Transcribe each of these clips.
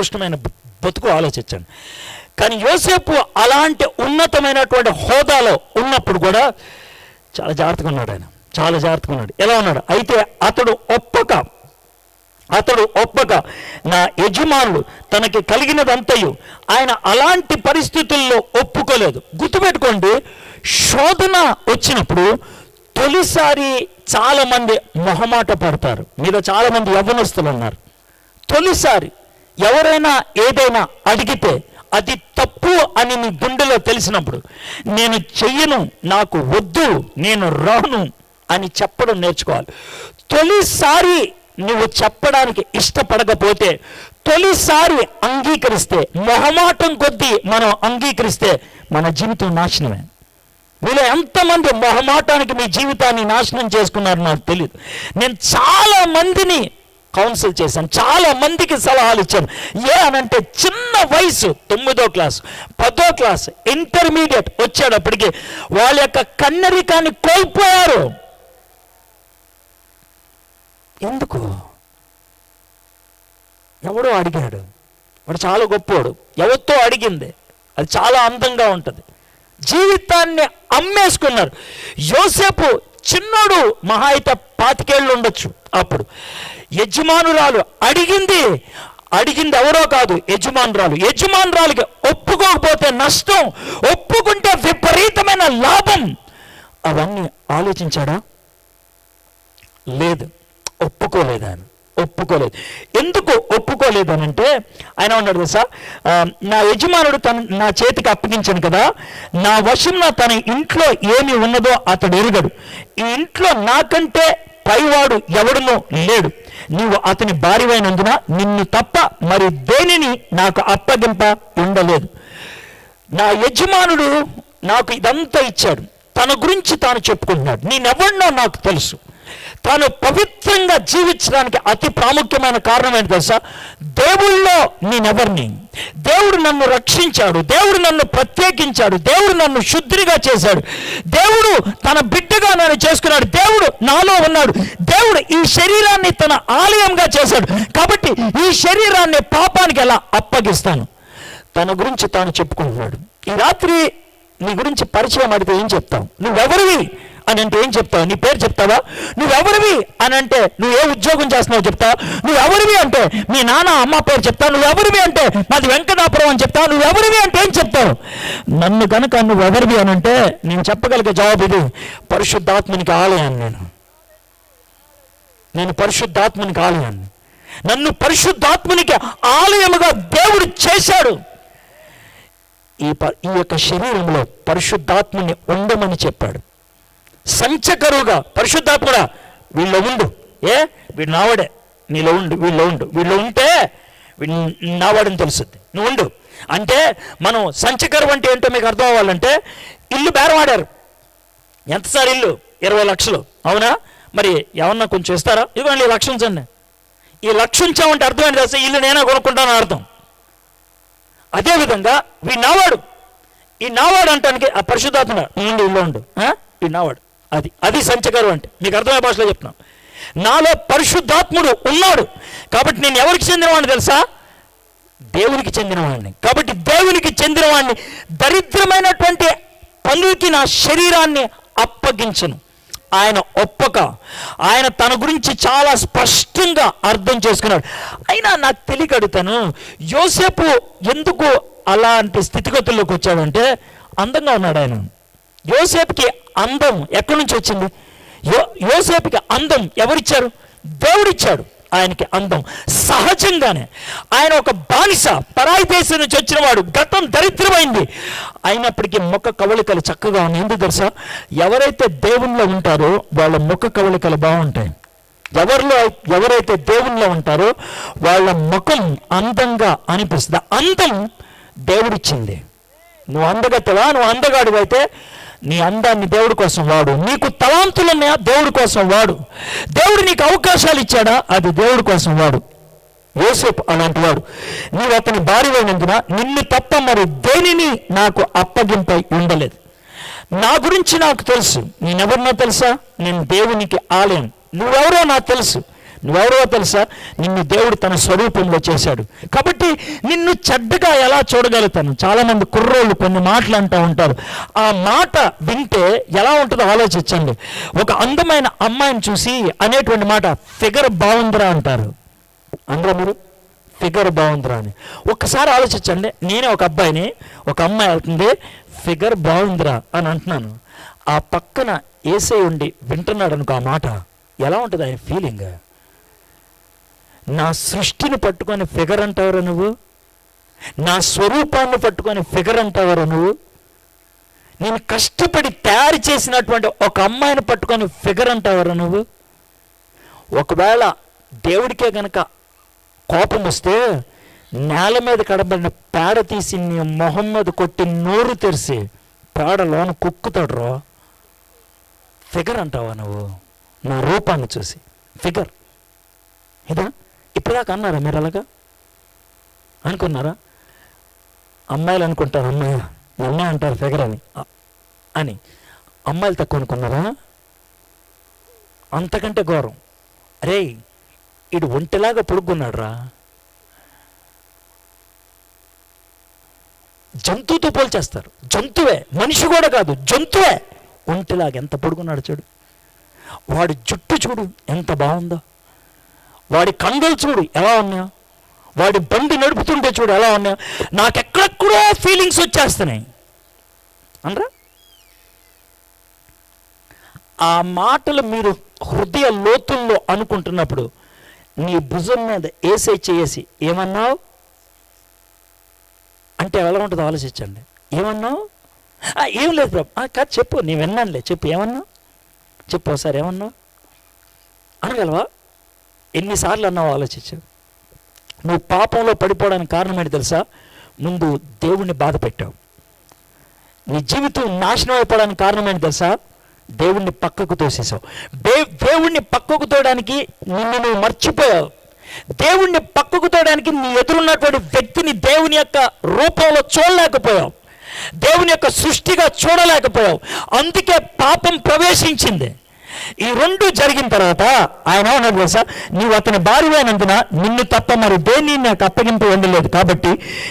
ఉత్కృష్టమైన బతుకు ఆలోచించండి. కానీ యోసేపు అలాంటి ఉన్నతమైనటువంటి హోదాలో ఉన్నప్పుడు కూడా చాలా జాగ్రత్తగా ఉన్నాడు ఆయన. చాలా జాగ్రత్తగా ఉన్నాడు. ఎలా ఉన్నాడు? అయితే అతడు ఒప్పక అతడు ఒప్పక నా యజమానులు తనకి కలిగినదంతయు ఆయన అలాంటి పరిస్థితుల్లో ఒప్పుకోలేదు. గుర్తుపెట్టుకోండి శోధన వచ్చినప్పుడు తొలిసారి చాలా మంది మొహమాట పడతారు. మీద చాలా మంది యవ్వనస్తులు ఉన్నారు. తొలిసారి. ఎవరైనా ఏదైనా అడిగితే అది తప్పు అని నీ గుండెలో తెలిసినప్పుడు నేను చెయ్యను నాకు వద్దు నేను రాను అని చెప్పడం నేర్చుకోవాలి. తొలిసారి నువ్వు చెప్పడానికి ఇష్టపడకపోతే తొలిసారి అంగీకరిస్తే మొహమాటం కొద్దీ మనం అంగీకరిస్తే మన జీవితం నాశనమే. మీలో ఎంతమంది మొహమాటానికి మీ జీవితాన్ని నాశనం చేసుకున్నారు నాకు తెలియదు నేను చాలా మందిని కౌన్సిల్ చేశాను. చాలా మందికి సలహాలు ఇచ్చాను. ఏ అనంటే చిన్న వయసు తొమ్మిదో క్లాస్ పదో క్లాస్ ఇంటర్మీడియట్ వచ్చేటప్పటికి వాళ్ళ యొక్క కన్నరికాన్ని కోల్పోయారు. ఎందుకు? ఎవడో అడిగాడు. వాడు చాలా గొప్పోడు. ఎవరితో అడిగింది? అది చాలా అందంగా ఉంటుంది. జీవితాన్ని అమ్మేసుకున్నారు. యోసేపు చిన్నోడు మహా అయితే పాతికేళ్ళు ఉండొచ్చు అప్పుడు. యజమానురాలు అడిగింది అడిగింది ఎవరో కాదు యజమానురాలు. యజమానురాలుకి ఒప్పుకోకపోతే నష్టం ఒప్పుకుంటే విపరీతమైన లాభం. అవన్నీ ఆలోచించాడా? లేదు ఒప్పుకోలేదు ఆయన. ఒప్పుకోలేదు. ఎందుకు ఒప్పుకోలేదు అని అంటే ఆయన ఉన్నాడు తెలుసా? నా యజమానుడు తను నా చేతికి అప్పగించాను కదా నా వశంన తన ఇంట్లో ఏమి ఉన్నదో అతడు ఎరుగడు. ఈ ఇంట్లో నాకంటే పైవాడు ఎవడునో లేడు. నీవు అతని భార్యమైనందున నిన్ను తప్ప మరి దేనిని నాకు అప్పగింప ఉండలేదు. నా యజమానుడు నాకు ఇదంతా ఇచ్చాడు. తన గురించి తాను చెప్పుకుంటున్నాడు. నేనెవడినో నాకు తెలుసు. తాను పవిత్రంగా జీవించడానికి అతి ప్రాముఖ్యమైన కారణం ఏంటి తెలుసా? దేవుళ్ళో నేనెవరిని? దేవుడు నన్ను రక్షించాడు దేవుడు నన్ను ప్రత్యేకించాడు దేవుడు నన్ను శుద్ధిగా చేశాడు. దేవుడు తన బిడ్డగా నన్ను చేసుకున్నాడు దేవుడు నాలో ఉన్నాడు. దేవుడు ఈ శరీరాన్ని తన ఆలయంగా చేశాడు. కాబట్టి ఈ శరీరాన్ని పాపానికి ఎలా అప్పగిస్తాను? తన గురించి తాను చెప్పుకుంటున్నాడు. ఈ రాత్రి నీ గురించి పరిచయం అడిగితే ఏం చెప్తావు? నువ్వెవరివి? అని అంటే ఏం చెప్తావు? నీ పేరు చెప్తావా? నువ్వెవరివి? అని అంటే నువ్వు ఏ ఉద్యోగం చేస్తున్నావు చెప్తావు? నువ్వెవరివి అంటే మీ నాన్న అమ్మ పేరు చెప్తావు? నువ్వెవరివి అంటే మాది వెంకటాపురం అని చెప్తావు? నువ్వెవరివి అంటే ఏం చెప్తావు? నన్ను కనుక నువ్వెవరివి అని అంటే నేను చెప్పగలిగే జవాబు ఇది. పరిశుద్ధాత్మనికి ఆలయాన్ని నేను. నేను పరిశుద్ధాత్మనికి ఆలయాన్ని నన్ను పరిశుద్ధాత్మనికి ఆలయముగా దేవుడు చేశాడు. ఈ ఈ యొక్క శరీరంలో పరిశుద్ధాత్మని ఉండమని చెప్పాడు. సంచకరువుగా పరిశుద్ధాత్ముడా వీళ్ళ ఉండు. ఏ? వీడు నావాడే. నీలో ఉండు వీళ్ళు ఉండు. వీళ్ళు ఉంటే నావాడని తెలుస్తుంది. నువ్వు ఉండు. అంటే మనం సంచకరువు అంటే ఏంటో మీకు అర్థం అవ్వాలంటే ఇల్లు బేరమాడారు ఎంత సార్ ఇల్లు? ఇరవై లక్షలు. అవునా? మరి ఏమన్నా కొంచెం ఇస్తారా ఇవ్వండి ఈ లక్ష ఉంచండి ఈ లక్ష ఉంచామంటే అర్థం ఏంటి తెలుసా? ఇల్లు నేనే కొనుక్కుంటానని అర్థం. అదేవిధంగా వీ నావాడు. ఈ నావాడు అంటానికి ఆ పరిశుద్ధాత్మ ఉండు ఇల్లు ఉండు. ఈ నావాడు. అది అది సంచకరు అంటే. మీకు అర్థమయ్యే భాషలో చెప్తున్నాం. నాలో పరిశుద్ధాత్ముడు ఉన్నాడు. కాబట్టి నేను ఎవరికి చెందినవాడిని తెలుసా? దేవునికి చెందినవాడిని. కాబట్టి దేవునికి చెందినవాడిని దరిద్రమైనటువంటి పనులకి నా శరీరాన్ని అప్పగించను. ఆయన ఒప్పక. ఆయన తన గురించి చాలా స్పష్టంగా అర్థం చేసుకున్నాడు. అయినా నాకు తెలియకడుగుతాను యోసేపు ఎందుకు అలాంటి స్థితిగతుల్లోకి వచ్చాడంటే అందంగా ఉన్నాడు ఆయన. యోసేపుకి అందం ఎక్కడి నుంచి వచ్చింది? యో యోసేపుకి అందం ఎవరిచ్చారు? దేవుడిచ్చాడు. ఆయనకి అందం. సహజంగానే ఆయన ఒక బానిస పరాయి దేశం నుంచి వచ్చినవాడు. గతం దరిద్రమైంది. అయినప్పటికీ ముఖ కవళికలు చక్కగా ఉన్నాయి. ఎందుకు తెలుసా? ఎవరైతే దేవుణ్ణిలో ఉంటారో వాళ్ళ ముఖ కవళికలు బాగుంటాయి. ఎవరిలో ఎవరైతే దేవుణ్ణిలో ఉంటారో వాళ్ళ ముఖం అందంగా అనిపిస్తుంది. అందం దేవుడిచ్చింది. నువ్వు అందగత్తవా? నువ్వు అందగాడివైతే నీ అందాన్ని దేవుడి కోసం వాడు. నీకు తలాంతులు దేవుడి కోసం వాడు. దేవుడు నీకు అవకాశాలు ఇచ్చాడా? అది దేవుడి కోసం వాడు. యోసేపు అలాంటి వాడు. నీవు అతని భార్యమైనందున నిన్ను తప్ప మరి దేనిని నాకు అప్పగింపై ఉండలేదు. నా గురించి నాకు తెలుసు. నేనెవరినో తెలుసా? నేను దేవునికి ఆలయం. నువ్వెవరో నాకు తెలుసు. నువ్వెవరో తెలుసా? నిన్ను దేవుడు తన స్వరూపంలో చేశాడు. కాబట్టి నిన్ను చెడ్డగా ఎలా చూడగలుగుతాను? చాలామంది కుర్రోళ్ళు కొన్ని మాటలు అంటూ ఉంటారు. ఆ మాట వింటే ఎలా ఉంటుందో ఆలోచించండి. ఒక అందమైన అమ్మాయిని చూసి అనేటువంటి మాట ఫిగర్ బాగుందిరా అంటారు. అందరూ మీరు ఫిగర్ బాగుందిరా అని. ఒక్కసారి ఆలోచించండి. నేనే ఒక అబ్బాయిని ఒక అమ్మాయి వెళ్తుంది ఫిగర్ బాగుందిరా అని అంటున్నాను. ఆ పక్కన ఏసై ఉండి వింటున్నాడు అనుకో ఆ మాట. ఎలా ఉంటుంది ఆయన ఫీలింగ్? నా సృష్టిని పట్టుకొని ఫిగర్ అంటావురా నువ్వు? నా స్వరూపాన్ని పట్టుకొని ఫిగర్ అంటావురా నువ్వు? నేను కష్టపడి తయారు చేసినటువంటి ఒక అమ్మాయిని పట్టుకొని ఫిగర్ అంటావురా నువ్వు? ఒకవేళ దేవుడికే గనక కోపం వస్తే నేల మీద కడబడిన పేడ తీసి నీ మొహం మీద కొట్టి నోరు తెరిసి పేడలోన కుక్కుతాడ్రో. కుక్కుతాడు ఫిగర్ అంటావా నువ్వు? నా రూపాన్ని చూసి. ఫిగర్. ఇదా ఇప్పటిదాకా అన్నారా మీరు అలాగా? అనుకున్నారా? అమ్మాయిలు అనుకుంటారు అమ్మాయి అమ్మాయి అంటారు ఫిగర్ అని. అని. అమ్మాయిలు తక్కువ అనుకున్నారా? అంతకంటే ఘోరం. అరే ఇడు ఒంటిలాగా పొడుక్కున్నాడు రా జంతువుతో పోల్చేస్తారు. జంతువే మనిషి కూడా కాదు జంతువే. ఒంటిలాగా ఎంత పొడుగున్నాడు చూడు. వాడి జుట్టు చూడు ఎంత బాగుందో. వాడి కండలు చూడు ఎలా ఉన్నాయో. వాడి బండి నడుపుతుంటే చూడు ఎలా ఉన్నాయో. నాకెక్కడెక్కడో ఫీలింగ్స్ వచ్చేస్తున్నాయి. అనరా? ఆ మాటలు మీరు హృదయ లోతుల్లో అనుకుంటున్నప్పుడు నీ భుజం మీద ఏసే చేసి ఏమన్నావు? అంటే ఎలా ఉంటుందో ఆలోచించండి. ఏమన్నావు? ఏం లేదు ప్రభు. కాదు చెప్పు. నేను విన్నానులే. చెప్పు ఏమన్నావు? చెప్పు ఒకసారి ఏమన్నావు? అనగలవా ఎన్నిసార్లు అన్నావు ఆలోచించావు? నువ్వు పాపంలో పడిపోవడానికి కారణం ఏంటి తెలుసా? ముందు దేవుణ్ణి బాధ పెట్టావు. నీ జీవితం నాశనం అయిపోవడానికి కారణం ఏంటి తెలుసా? దేవుణ్ణి పక్కకు తోసేసావు దే దేవుణ్ణి పక్కకు తోయడానికి నిన్ను నువ్వు మర్చిపోయావు. దేవుణ్ణి పక్కకు తోయడానికి నీ ఎదురున్నటువంటి వ్యక్తిని దేవుని యొక్క రూపంలో చూడలేకపోయావు. దేవుని యొక్క సృష్టిగా చూడలేకపోయావు. అందుకే పాపం ప్రవేశించింది. ఈ రెండు జరిగిన తర్వాత ఆయన ఏమన్నాడు తెలుసా? నీవు అతని భార్య అయినందున నిన్ను తప్ప మరి దేన్ని నాకు అప్పగింపు ఉండలేదు. కాబట్టి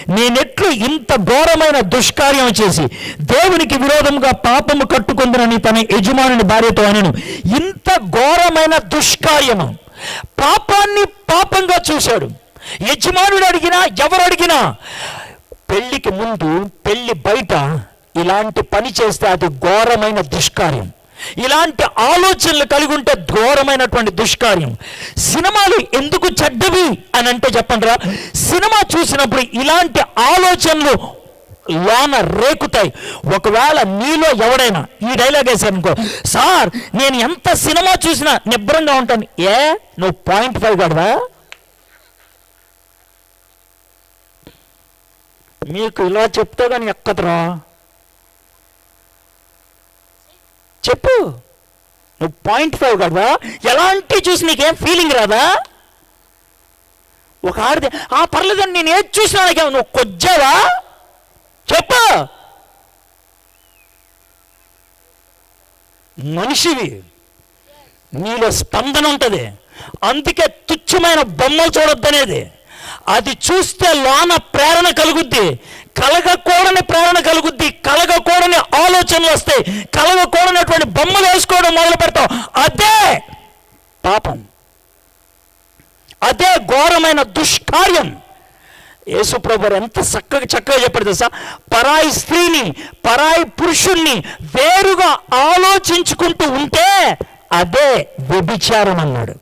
నేనెట్లు ఇంత ఘోరమైన దుష్కార్యం చేసి దేవునికి విరోధంగా పాపము కట్టుకుందనని తన యజమానుని భార్యతో అనను. ఇంత ఘోరమైన దుష్కార్యము. పాపాన్ని పాపంగా చూశాడు. యజమానుడు అడిగినా ఎవరు అడిగినా పెళ్ళికి ముందు పెళ్ళి బయట ఇలాంటి పని చేస్తే అది ఘోరమైన దుష్కార్యం. ఇలాంటి ఆలోచనలు కలిగి ఉంటే ఘోరమైనటువంటి దుష్కార్యం. సినిమాలు ఎందుకు చెడ్డవి అని అంటే చెప్పండిరా. సినిమా చూసినప్పుడు ఇలాంటి ఆలోచనలు లోన రేకుతాయి. ఒకవేళ నీలో ఎవడైనా ఈ డైలాగ్ వేసారనుకో సార్ నేను ఎంత సినిమా చూసినా నిబ్రంగా ఉంటాను. ఏ నువ్వు పాయింట్ ఫైవ్ కడదా మీకు ఇలా చెప్తే కానీ ఎక్కదురా? చెప్పు. నువ్వు పాయింట్ ఫైవ్ కదా ఎలాంటి చూసి నీకేం ఫీలింగ్ రాదా? ఒక ఆడది ఆ పర్లేదని నేను ఏది చూసినా నాకేమో నువ్వు కొజ్జావా? చెప్పు. మనిషివి నీలో స్పందన ఉంటుంది. అందుకే తుచ్చమైన బొమ్మలు చూడొద్దనేది. అది చూస్తే లోన ప్రేరణ కలుగుద్ది. కలగకూడని ప్రేరణ కలుగుద్ది. కలగకూడని ఆలోచనలు వస్తాయి. కలగకూడనటువంటి బొమ్మలు వేసుకోవడం మొదలు పెడతాం. అదే పాపం. అదే ఘోరమైన దుష్కార్యం. యేసుప్రభు ఎంత చక్కగా చక్కగా చెప్పాడు తెలుసా? పరాయి స్త్రీని పరాయి పురుషుణ్ణి వేరుగా ఆలోచించుకుంటూ ఉంటే అదే వ్యభిచారం అన్నాడు.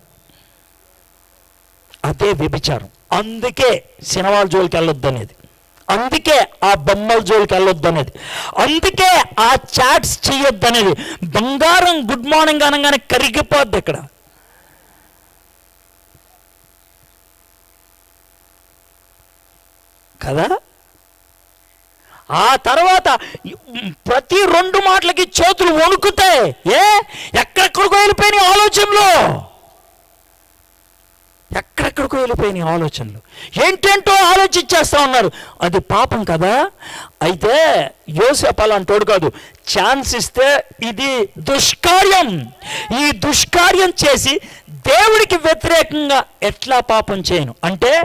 అదే వ్యభిచారం. అందుకే సినిమాల జోలికి వెళ్ళొద్దు అనేది అందుకే ఆ బొమ్మల జోలికి వెళ్ళొద్దు అనేది అందుకే ఆ చాట్స్ చేయొద్దు అనేది బంగారం గుడ్ మార్నింగ్ అనగానే కరిగిపోద్ది ఇక్కడ. కదా? ఆ తర్వాత ప్రతి రెండు మాటలకి చేతులు వణుకుతాయి. ఏ? ఎక్కడెక్కడికో వెళ్ళిపోయిన ఆలోచనలో. ఎక్కడికో వెళ్ళిపోయినాయి ఆలోచనలు. ఏంటేంటో ఆలోచించేస్తా ఉన్నారు. అది పాపం కదా? అయితే యోసేపు అలాంటోడు కాదు. ఛాన్స్ ఇస్తే ఇది దుష్కార్యం. ఈ దుష్కార్యం చేసి దేవుడికి వ్యతిరేకంగా ఎట్లా పాపం చేయను? అంటే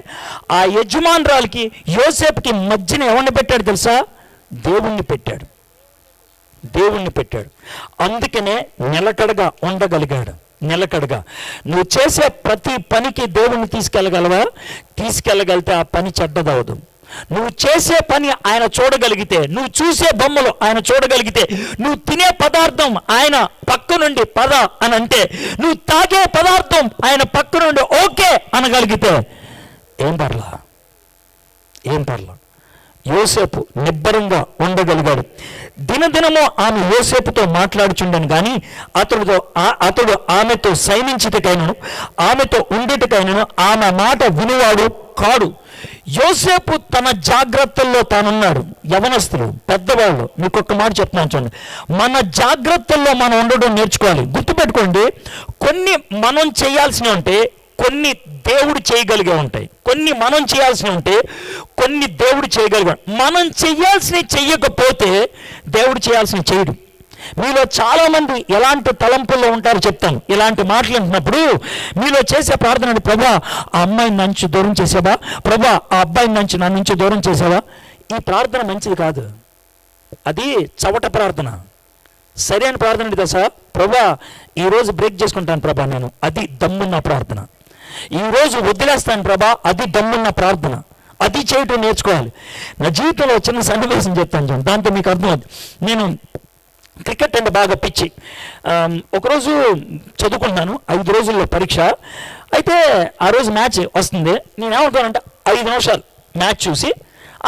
ఆ యజమానురాలకి యోసేపుకి మధ్యన ఎవరిని పెట్టాడు తెలుసా? దేవుణ్ణి పెట్టాడు. దేవుణ్ణి పెట్టాడు. అందుకనే నిలకడగా ఉండగలిగాడు. నిలకడగా. నువ్వు చేసే ప్రతి పనికి దేవుణ్ణి తీసుకెళ్ళగలవా? తీసుకెళ్ళగలిగితే ఆ పని చెడ్డదవదు నువ్వు చేసే పని ఆయన చూడగలిగితే నువ్వు చూసే బొమ్మలు ఆయన చూడగలిగితే నువ్వు తినే పదార్థం ఆయన పక్క నుండి పద అని అంటే నువ్వు తాగే పదార్థం ఆయన పక్క నుండి ఓకే అనగలిగితే ఏం పర్లా? ఏం పర్లా? యోసేపు నిబ్బరంగా ఉండగలిగాడు. దినదినము ఆమె యోసేపుతో మాట్లాడుచుండను కానీ అతడితో ఆ- అతడు ఆమెతో సైనించిటకైనను ఆమెతో ఉండేటకైనను ఆమె మాట వినివాడు కాడు. యోసేపు తన జాగ్రత్తల్లో తానున్నాడు. యవనస్తులు పెద్దవాళ్ళు మీకు ఒక్క మాట చెప్తున్నాను చూడండి. మన జాగ్రత్తల్లో మనం ఉండడం నేర్చుకోవాలి. గుర్తుపెట్టుకోండి కొన్ని మనం చేయాల్సినవి ఉంటే కొన్ని దేవుడు చేయగలిగే ఉంటాయి. కొన్ని మనం చేయాల్సి ఉంటే కొన్ని దేవుడు చేయగలిగాడు మనం చేయాల్సినవి చెయ్యకపోతే దేవుడు చేయాల్సినవి చేయడు. మీలో చాలామంది ఎలాంటి తలంపుల్లో ఉంటారో చెప్తాను. ఇలాంటి మాటలు వింటున్నప్పుడు మీలో చేసే ప్రార్థన ప్రభా ఆ అమ్మాయిని నుంచి దూరం చేసావా? ప్రభా ఆ అబ్బాయిని నుంచి నా నుంచి దూరం చేసావా? ఈ ప్రార్థన మంచిది కాదు. అది చవట ప్రార్థన. సరైన ప్రార్థన ఏంటి సార్ ప్రభా ఈరోజు బ్రేక్ చేసుకుంటాను ప్రభా నేను. అది దమ్మున్న ప్రార్థన. ఈరోజు వదిలేస్తాను ప్రభా అది దమ్మున్న ప్రార్థన. అది చేయటం నేర్చుకోవాలి. నా జీవితంలో చిన్న సన్నివేశం చెప్తాను చూడండి దాంతో మీకు అర్థమవుతుంది నేను క్రికెట్ అంటే బాగా పిచ్చి. ఒకరోజు చదువుకున్నాను ఐదు రోజుల్లో పరీక్ష. అయితే ఆ రోజు మ్యాచ్ వస్తుంది. నేను ఏమనుకున్నానంటే ఐదు నిమిషాలు మ్యాచ్ చూసి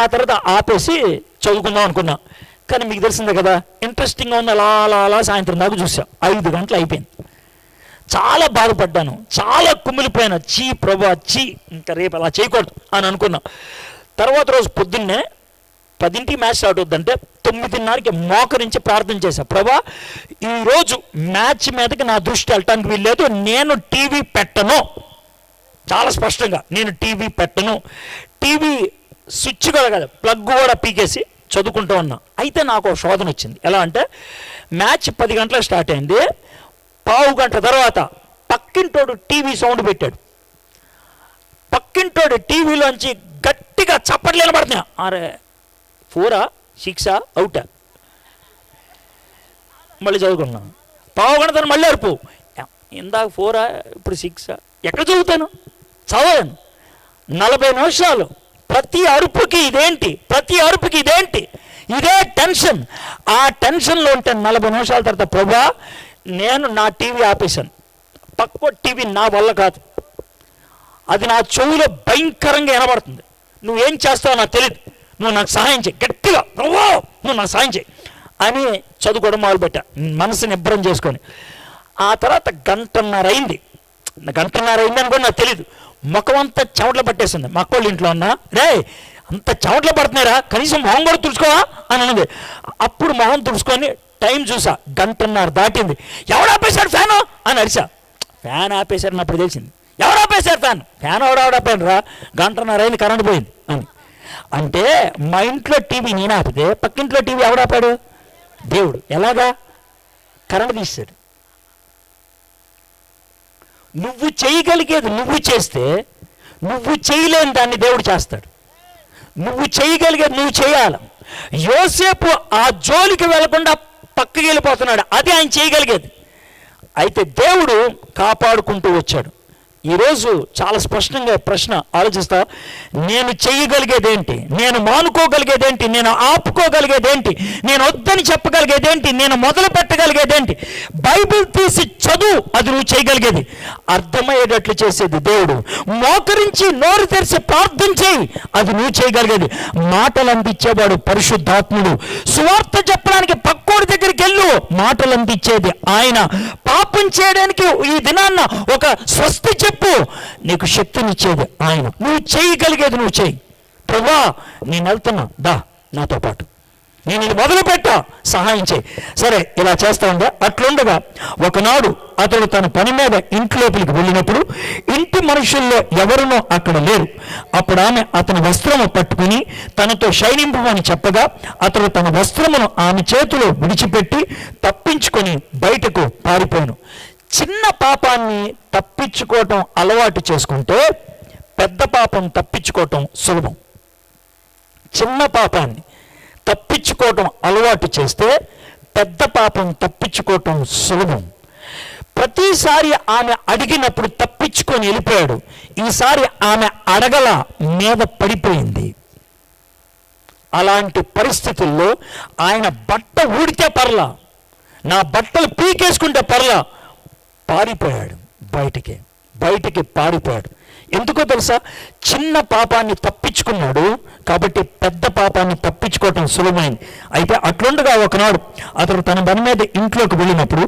ఆ తర్వాత ఆపేసి చదువుకుందాం అనుకున్నా. కానీ మీకు తెలిసిందే కదా ఇంట్రెస్టింగ్గా ఉంది అలా అలా అలా సాయంత్రం దాకా చూసాం. ఐదు గంటలు అయిపోయింది. చాలా బాధపడ్డాను చాలా కుమిలిపోయాను. చీ ప్రభా చీ ఇంకా రేపు అలా చేయకూడదు అని అనుకున్నా. తర్వాత రోజు పొద్దున్నే పదింటికి మ్యాచ్ స్టార్ట్ అవుతుందంటే తొమ్మిదిన్నరకి మోకరించి ప్రార్థన చేశాను ప్రభా ఈరోజు మ్యాచ్ మీదకి నా దృష్టి వెళ్ళటానికి వీల్లేదు నేను టీవీ పెట్టను. చాలా స్పష్టంగా నేను టీవీ పెట్టను. టీవీ స్విచ్ కూడా కదా ప్లగ్ కూడా పీకేసి చదువుకుంటూ ఉన్నా. అయితే నాకు ఒక శోధన వచ్చింది. ఎలా అంటే మ్యాచ్ పది గంటలకు స్టార్ట్ అయింది. పావు గంట తర్వాత పక్కింటోడు టీవీ సౌండ్ పెట్టాడు. పక్కింటోడు టీవీలోంచి గట్టిగా చప్పట్లు నిలబడుతున్నాయి అరే ఫోరా సిక్సా అవుటా? మళ్ళీ చదువుకున్నాను పావు గంట తను మళ్ళీ అరుపు. ఇందాక ఫోరా ఇప్పుడు సిక్సా ఎక్కడ చదువుతాను? చదవను. నలభై నిమిషాలు. ప్రతి అరుపుకి ఇదేంటి? ప్రతి అరుపుకి ఇదేంటి? ఇదే టెన్షన్. ఆ టెన్షన్లో ఉంటే నలభై నిమిషాల తర్వాత ప్రభా నేను నా టీవీ ఆపేశాను. పక్క టీవీ నా వల్ల కాదు. అది నా చెవులో భయంకరంగా వినబడుతుంది. నువ్వేం చేస్తావో నాకు తెలియదు నువ్వు నాకు సహాయం చేయి. గట్టిగా నువ్వు నువ్వు నాకు సహాయం చేయి. అని చదువుకోవడం మొదలుపెట్టా. మనసు నిబ్బరం చేసుకొని. ఆ తర్వాత గంటన్నర అయింది. గంటన్నర అయింది అని కూడా నాకు తెలియదు ముఖం అంతా చెమట్లు పట్టేసింది. మా అక్కోళ్ళ ఇంట్లో ఉన్నా రే అంత చెమట్లు పడుతున్నారా కనీసం మొహం కూడా తుడుచుకోవా? అని అన్నది. అప్పుడు మొహం తుడుచుకొని టైం చూసా గంటన్నర దాటింది. ఎవడు ఆపేశాడు ఫ్యాను? అని అరిసా ఫ్యాన్ ఆపేశారు నాకు తెలిసింది. ఎవరు ఆపేశారు ఫ్యాన్? ఫ్యాన్ ఎవడు ఎవడు రా? గంటన్నర అయింది కరెంట్ పోయింది అని. అంటే మా ఇంట్లో టీవీ నేను ఆపితే పక్కింట్లో టీవీ ఎవడు ఆపాడు? దేవుడు. ఎలాగా? కరెంట్ తీస్తాడు నువ్వు చేయగలిగేది నువ్వు చేస్తే నువ్వు చేయలేని దాన్ని దేవుడు చేస్తాడు. నువ్వు చేయగలిగేది నువ్వు చేయాలి. యోసేపు ఆ జోలికి వెళ్ళకుండా పక్కకి వెళ్ళిపోతున్నాడు. అది ఆయన చేయగలిగేది. అయితే దేవుడు కాపాడుకుంటూ వచ్చాడు. ఈరోజు చాలా స్పష్టంగా ప్రశ్న ఆలోచిస్తా. నేను చేయగలిగేదేంటి? నేను మానుకోగలిగేదేంటి? నేను ఆపుకోగలిగేదేంటి? నేను వద్దని చెప్పగలిగేదేంటి? నేను మొదలు పెట్టగలిగేదేంటి? బైబిల్ తీసి చదువు అది నువ్వు చేయగలిగేది. అర్థమయ్యేటట్లు చేసేది దేవుడు. మోకరించి నోరు తెరిచి ప్రార్థన చేయి అది నువ్వు చేయగలిగేది. మాటలు అందించేవాడు పరిశుద్ధాత్ముడు. సువార్త చెప్పడానికి పక్కోడి దగ్గరికి వెళ్ళు మాటలు అందించేది ఆయన. పాపం చేయడానికి ఈ దినాన్న ఒక స్వస్తి చెప్పు నీకు శక్తినిచ్చేది ఆయన. నువ్వు చేయగలిగేది నువ్వు చేయి. ప్రభా నేను వెళ్తున్నా. దా నాతో పాటు. నేను ఇది సహాయం చేయి. సరే ఇలా చేస్తా ఉందా? అట్లుండగా ఒకనాడు అతడు తన పని మీద ఇంట్లోపలికి వెళ్ళినప్పుడు ఇంటి మనుషుల్లో ఎవరునో అక్కడ లేరు. అప్పుడు ఆమె అతని వస్త్రము పట్టుకుని తనతో శైలింపమని చెప్పగా అతడు తన వస్త్రమును ఆమె చేతిలో విడిచిపెట్టి తప్పించుకొని బయటకు పారిపోయాను. చిన్న పాపాన్ని తప్పించుకోవటం అలవాటు చేసుకుంటే పెద్ద పాపం తప్పించుకోవటం సులభం. చిన్న పాపాన్ని తప్పించుకోవటం అలవాటు చేస్తే పెద్ద పాపం తప్పించుకోవటం సులభం. ప్రతిసారి ఆమె అడిగినప్పుడు తప్పించుకొని వెళ్ళిపోయాడు. ఈసారి ఆమె అడగల మీద పడిపోయింది. అలాంటి పరిస్థితుల్లో ఆయన బట్ట ఊడితే పర్లా. నా బట్టలు పీకేసుకుంటే పర్లా. పారిపోయాడు బయటికి. బయటికి పారిపోయాడు. ఎందుకో తెలుసా? చిన్న పాపాన్ని తప్పించుకున్నాడు కాబట్టి పెద్ద పాపాన్ని తప్పించుకోవటం సులభమైంది. అయితే అట్లుండగా ఒకనాడు అతడు తన పని మీద ఇంట్లోకి వెళ్ళినప్పుడు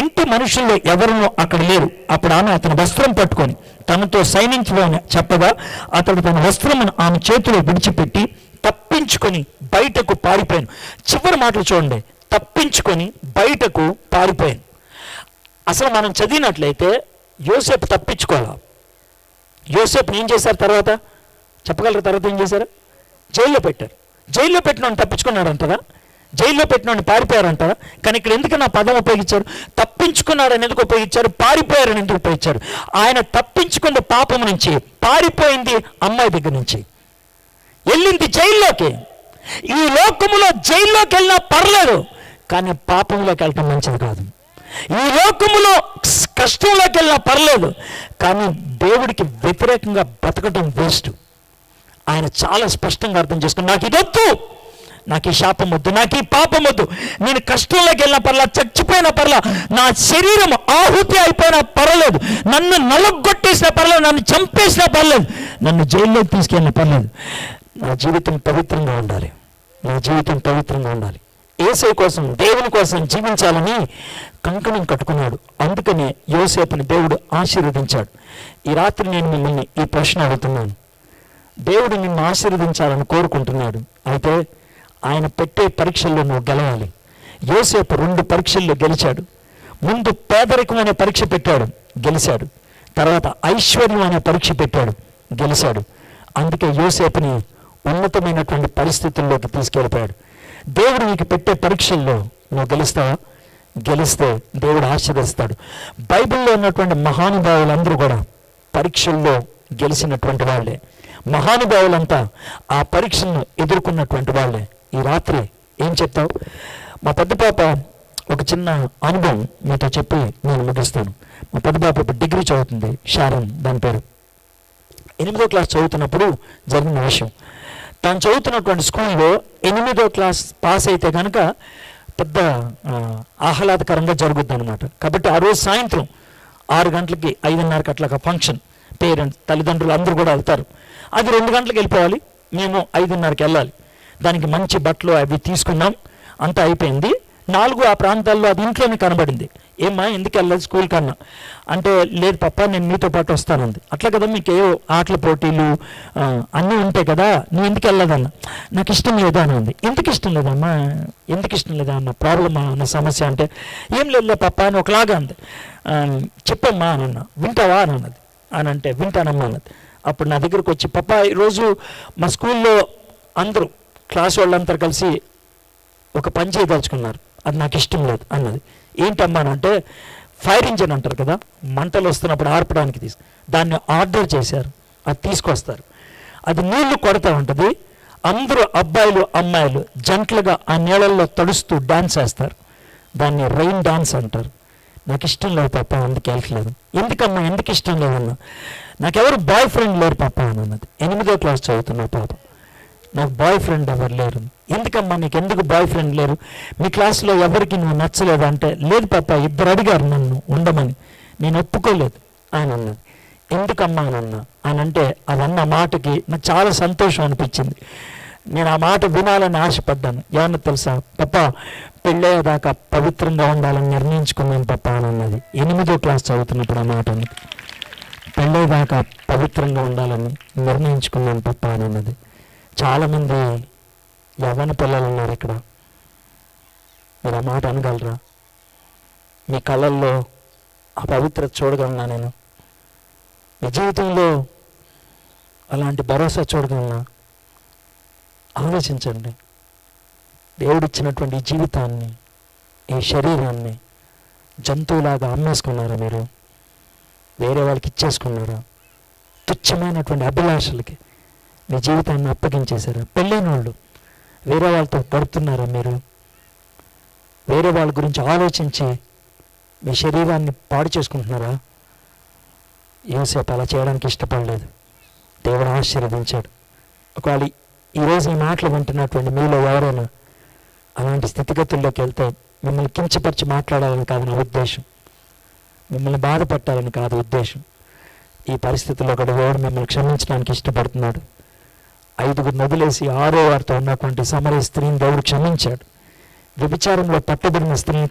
ఇంటి మనుషుల్లో ఎవరినో అక్కడ లేరు. అప్పుడు ఆమె అతని వస్త్రం పట్టుకొని తనతో సైనించమని చెప్పగా అతడు తన వస్త్రమును ఆమె చేతిలో విడిచిపెట్టి తప్పించుకొని బయటకు పారిపోయాను. చివరి మాటలు చూడండి. తప్పించుకొని బయటకు పారిపోయాను. అసలు మనం చదివినట్లయితే యోసేపు తప్పించుకోవాలా? యోసేపు ఏం చేశారు తర్వాత? చెప్పగలరు తర్వాత ఏం చేశారు? జైల్లో పెట్టారు. జైల్లో పెట్టినోడిని తప్పించుకున్నాడు అంటారా జైల్లో పెట్టినోడిని పారిపోయారంటారా? కానీ ఇక్కడ ఎందుకు నా పదం ఉపయోగించారు? తప్పించుకున్నాడని ఎందుకు ఉపయోగించారు? పారిపోయారని ఎందుకు ఉపయోగించారు? ఆయన తప్పించుకుంది పాపం నుంచి పారిపోయింది అమ్మాయి దగ్గర నుంచి. వెళ్ళింది జైల్లోకి. ఈ లోకములో జైల్లోకి వెళ్ళినా పర్లేదు కానీ పాపంలోకి వెళ్ళటం మంచిది కాదు. ఈ లోకములో కష్టంలోకి వెళ్ళినా పర్లేదు కానీ దేవుడికి వ్యతిరేకంగా బతకటం వేస్ట్. ఆయన చాలా స్పష్టంగా అర్థం చేసుకుని నాకు ఇదొద్దు నాకు ఈ శాపం వద్దు. నాకు ఈ పాపం వద్దు. నేను కష్టంలోకి వెళ్ళిన పర్లా చచ్చిపోయిన పర్లా నా శరీరం ఆహుతి అయిపోయినా పర్లేదు. నన్ను నలగొట్టేసిన పర్లేదు. నన్ను చంపేసిన పర్లేదు. నన్ను జైల్లోకి తీసుకెళ్ళిన పర్లేదు. నా జీవితం పవిత్రంగా ఉండాలి. నా జీవితం పవిత్రంగా ఉండాలి. ఏసై కోసం దేవుని కోసం జీవించాలని కంకణం కట్టుకున్నాడు. అందుకనే యోసేపుని దేవుడు ఆశీర్వదించాడు. ఈ రాత్రి నేను మిమ్మల్ని ఈ ప్రశ్న అడుగుతున్నాను. దేవుడు నిన్ను ఆశీర్వదించాలని కోరుకుంటున్నాడు. అయితే ఆయన పెట్టే పరీక్షల్లో నువ్వు గెలవాలి. యోసేపు రెండు పరీక్షల్లో గెలిచాడు. ముందు పేదరికం అనే పరీక్ష పెట్టాడు గెలిచాడు. తర్వాత ఐశ్వర్యం అనే పరీక్ష పెట్టాడు గెలిచాడు. అందుకే యోసేపుని ఉన్నతమైనటువంటి పరిస్థితుల్లోకి తీసుకెళ్ళిపోయాడు. దేవుడు నీకు పెట్టే పరీక్షల్లో నువ్వు గెలుస్తావా? గెలిస్తే దేవుడు ఆశీర్వదిస్తాడు. బైబిల్లో ఉన్నటువంటి మహానుభావులందరూ కూడా పరీక్షల్లో గెలిచినటువంటి వాళ్ళే. మహానుభావులంతా ఆ పరీక్షలను ఎదుర్కొన్నటువంటి వాళ్ళే. ఈ రాత్రి ఏం చెప్తావు? మా పెద్ద పాప ఒక చిన్న అనుభవం మీతో చెప్పి నేను ముగిస్తాను. మా పెద్ద పాప ఇప్పుడు డిగ్రీ చదువుతుంది షారన్ దాని పేరు. ఎనిమిదో క్లాస్ చదువుతున్నప్పుడు జరిగిన విషయం. తాను చదువుతున్నటువంటి స్కూల్లో ఎనిమిదో క్లాస్ పాస్ అయితే కనుక పెద్ద ఆహ్లాదకరంగా జరుగుద్ది అనమాట కాబట్టి ఆ రోజు సాయంత్రం ఆరు గంటలకి ఐదున్నరకి అట్లా ఒక ఫంక్షన్. పేరెంట్స్ తల్లిదండ్రులు అందరూ కూడా వెళ్తారు. అది రెండు గంటలకు వెళ్ళిపోవాలి. మేము ఐదున్నరకి వెళ్ళాలి. దానికి మంచి బట్టలు అవి తీసుకున్నాం. అంతా అయిపోయింది. నాలుగు ఆ ప్రాంతాల్లో అది ఇంట్లోనే కనబడింది. ఏమ్మా ఎందుకు వెళ్ళదు స్కూల్ కన్నా? అంటే లేదు పప్ప నేను మీతో పాటు వస్తానంది. అట్లా కదా మీకు ఏవో ఆటల పోటీలు అన్నీ ఉంటాయి కదా నువ్వు ఎందుకు వెళ్ళదన్న నాకు ఇష్టం లేదా అని ఉంది ఎందుకు ఇష్టం లేదమ్మా? ఎందుకు ఇష్టం లేదా అన్న ప్రాబ్లమా అన్న సమస్య అంటే ఏం లేదులే పప్ప అని ఒకలాగా అంది. చెప్పమ్మా అని అన్న వింటావా అని అన్నది. అని అంటే వింటానమ్మా అన్నది. అప్పుడు నా దగ్గరకు వచ్చి పప్ప ఈరోజు మా స్కూల్లో అందరూ క్లాస్ వాళ్ళందరూ కలిసి ఒక పని చేయదలుచుకున్నారు. అది నాకు ఇష్టం లేదు అన్నది. ఏంటమ్మా అని అంటే ఫైర్ ఇంజిన్ అంటారు కదా మంటలు వస్తున్నప్పుడు ఆర్పడానికి తీసు దాన్ని ఆర్డర్ చేశారు అది తీసుకొస్తారు. అది నీళ్ళు కొడతా ఉంటుంది అందరూ అబ్బాయిలు అమ్మాయిలు జంటలుగా ఆ నీళ్ళల్లో తడుస్తూ డాన్స్ వేస్తారు దాన్ని రైన్ డాన్స్ అంటారు. నాకు ఇష్టం లేదు పాప అందుకు వెళ్ళట్లేదు ఎందుకమ్మా ఎందుకు ఇష్టం లేదన్నా? నాకెవరు బాయ్ ఫ్రెండ్ లేరు పాప అని అన్నది. ఎనిమిదో క్లాస్ చదువుతున్నా పాప. నాకు బాయ్ ఫ్రెండ్ ఎవరు లేరు. ఎందుకమ్మా నీకు ఎందుకు బాయ్ ఫ్రెండ్ లేరు? మీ క్లాస్లో ఎవరికి నువ్వు నచ్చలేదు అంటే లేదు పాప ఇద్దరు అడిగారు నన్ను ఉండమని. నేను ఒప్పుకోలేదు. ఆయన అన్నది ఎందుకమ్మా అని అన్నా అని అంటే అది అన్న మాటకి నాకు చాలా సంతోషం అనిపించింది. నేను ఆ మాట వినాలని ఆశపడ్డాను. ఏమన్నా తెలుసా? పప్ప పెళ్ళయ్యేదాకా పవిత్రంగా ఉండాలని నిర్ణయించుకున్నాను పప్ప అని అన్నది ఎనిమిదో క్లాస్ చదువుతున్నప్పుడు ఆ మాట పెళ్ళయ్యేదాకా పవిత్రంగా ఉండాలని నిర్ణయించుకున్నాను పప్ప అని అన్నది చాలామంది యవ్వన పిల్లలు ఉన్నారు ఇక్కడ. మీరు ఆ మాట అనగలరా? మీ కళ్ళల్లో ఆ పవిత్రత చూడగలనా నేను? మీ జీవితంలో అలాంటి భరోసా చూడగలనా? ఆలోచించండి. దేవుడిచ్చినటువంటి జీవితాన్ని ఈ శరీరాన్ని జంతువులాగా అమ్మేసుకున్నారా మీరు? వేరే వాళ్ళకి ఇచ్చేసుకున్నారా? తుచ్చమైనటువంటి అభిలాషలకి మీ జీవితాన్ని అప్పగించేశారా. పెళ్ళైన వాళ్ళు వేరే వాళ్ళతో గడుపుతున్నారా మీరు? వేరే వాళ్ళ గురించి ఆలోచించి మీ శరీరాన్ని పాడు చేసుకుంటున్నారా? యోసేపు అలా చేయడానికి ఇష్టపడలేదు. దేవుడు ఆశీర్వదించాడు. ఒకవేళ ఈరోజు ఈ మాటలు వింటున్నటువంటి మీలో ఎవరైనా అలాంటి స్థితిగతుల్లోకి వెళ్తే మిమ్మల్ని కించపరిచి మాట్లాడాలని కాదు నా ఉద్దేశం. మిమ్మల్ని బాధపట్టాలని కాదు ఉద్దేశం. ఈ పరిస్థితుల్లో కూడా దేవుడు మిమ్మల్ని క్షమించడానికి ఇష్టపడుతున్నాడు. ఐదుగురు నదిలేసి ఆరో వారితో ఉన్నటువంటి సమరయ స్త్రీని దేవుడు క్షమించాడు. వ్యభిచారంలో పట్టుబడిన స్త్రీని